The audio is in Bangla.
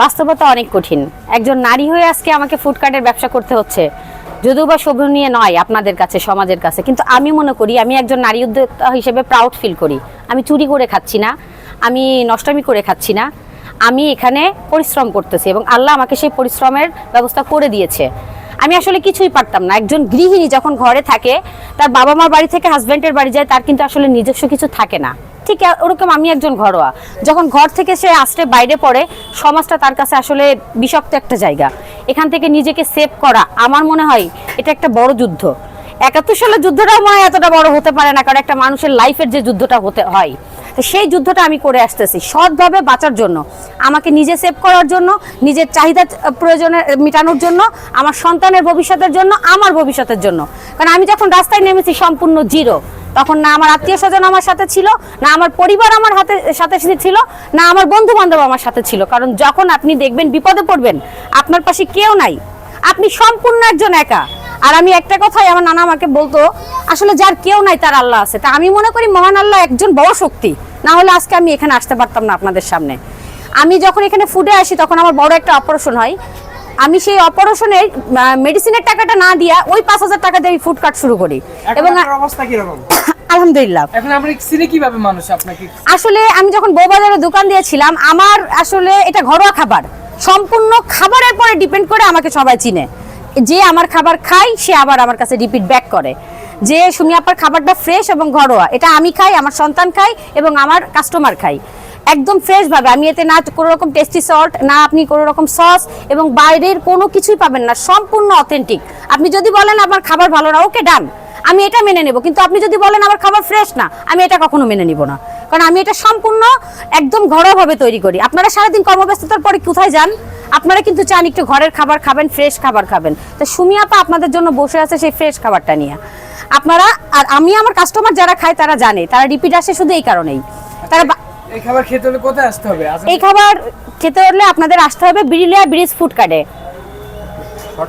বাস্তবতা অনেক কঠিন। একজন নারী হয়ে আজকে আমাকে ফুডকার্টের ব্যবসা করতে হচ্ছে। যদিও বা শোভনীয় নয় আপনাদের কাছে, সমাজের কাছে, কিন্তু আমি মনে করি, আমি একজন নারী উদ্যোক্তা হিসেবে প্রাউড ফিল করি। আমি চুরি করে খাচ্ছি না, আমি নষ্টামি করে খাচ্ছি না, আমি এখানে পরিশ্রম করতেছি এবং আল্লাহ আমাকে সেই পরিশ্রমের ব্যবস্থা করে দিয়েছে। আমি আসলে কিছুই পারতাম না। একজন গৃহিণী যখন ঘরে থাকে, তার বাবা মার বাড়ি থেকে হাজব্যান্ডের বাড়ি যায়, তার কিন্তু আসলে নিজস্ব কিছু থাকে না। ঠিক ওরকম আমি একজন ঘরোয়া। যখন ঘর থেকে সে আসতে বাইরে পড়ে, সমাজটা তার কাছে আসলে বিষাক্ত একটা জায়গা। এখান থেকে নিজেকে সেভ করা, আমার মনে হয় এটা একটা বড় যুদ্ধ। একাত্তর সালের যুদ্ধটাও মনে হয় এতটা বড় হতে পারে না, কারণ একটা মানুষের লাইফের যে যুদ্ধটা হতে হয়, তো সেই যুদ্ধটা আমি করে আসতেছি সৎভাবে বাঁচার জন্য, আমাকে নিজে সেভ করার জন্য, নিজের চাহিদা প্রয়োজনে মেটানোর জন্য, আমার সন্তানের ভবিষ্যতের জন্য, আমার ভবিষ্যতের জন্য। কারণ আমি যখন রাস্তায় নেমেছি, সম্পূর্ণ জিরো তখন না আমার আত্মীয় স্বজন আমার সাথে ছিল, না আমার পরিবার আমার হাতে, সাথে ছিল, না আমার বন্ধু বান্ধব আমার সাথে ছিল। কারণ যখন আপনি দেখবেন বিপদে পড়বেন, আপনার পাশে কেউ নাই। আপনি সম্পূর্ণ একজন একা। আর আমি একটা কথাই আমার নানা আমাকে বলতো, আসলে যার কেউ নাই তার আল্লাহ আছে। তা আমি মনে করি মহান আল্লাহ একজন বড় শক্তি। না হলে আজকে আমি এখানে আসতে পারতাম না আপনাদের সামনে। আমি যখন এখানে ফুটে আসি, তখন আমার বড় একটা অপারেশন হয়। আমি সেই অপারেশনের মেডিসিনের টাকাটা না দিয়া ওই পাঁচ হাজার টাকা দিয়ে আমি ফুড কাট শুরু করি। এবং অবস্থা কীরকম? আলহামদুলিল্লাহ। এখন আমরা চিনি কীভাবে মানুষ আপনাকে? আসলে আমি যখন বউবাজারে দোকান দিয়েছিলাম আমার আসলে এটা ঘরোয়া খাবার। সম্পূর্ণ খাবারের পরে ডিপেন্ড করে আমাকে সবাই চিনে। যে আমার খাবার খাই সে আবার আমার কাছে রিপিট ব্যাক করে। যে সুমি আপার খাবারটা ফ্রেশ এবং ঘরোয়া এটা আমি খাই আমার সন্তান খাই এবং আমার কাস্টমার খাই একদম ফ্রেশ ভাবে। আমি এতে না কোনো রকম টেস্টি সল্ট না আপনি কোনো রকম সস এবং বাইরের কোনো কিছুই পাবেন না। সম্পূর্ণ অথেন্টিক আপনি যদি বলেন আমার খাবার ভালো না ওকে ডান আমি এটা মেনে নেব। কিন্তু আপনি যদি বলেন আমার খাবার ফ্রেশ না, আমি এটা কখনো মেনে নিব না। কারণ আমি এটা সম্পূর্ণ একদম ঘরোয়াভাবে তৈরি করি। আপনারা সারাদিন কর্মব্যস্ততার পরে কোথায় যান? আপনারা কিন্তু চান একটু ঘরের খাবার খাবেন ফ্রেশ খাবার খাবেন। তো সুমি আপা আপনাদের জন্য বসে আছে সেই ফ্রেশ খাবারটা নিয়ে। আপনারা, আর আমি আমার কাস্টমার যারা খায় তারা জানে। তারা রিপিট আসে শুধু এই কারণেই। তারা এই খাবার খেতে হলে কোথায় আসতে হবে? এই খাবার খেতে হলে আপনাদের আসতে হবে বিড়িলিয়া ব্রিজ ফুড কার্ডে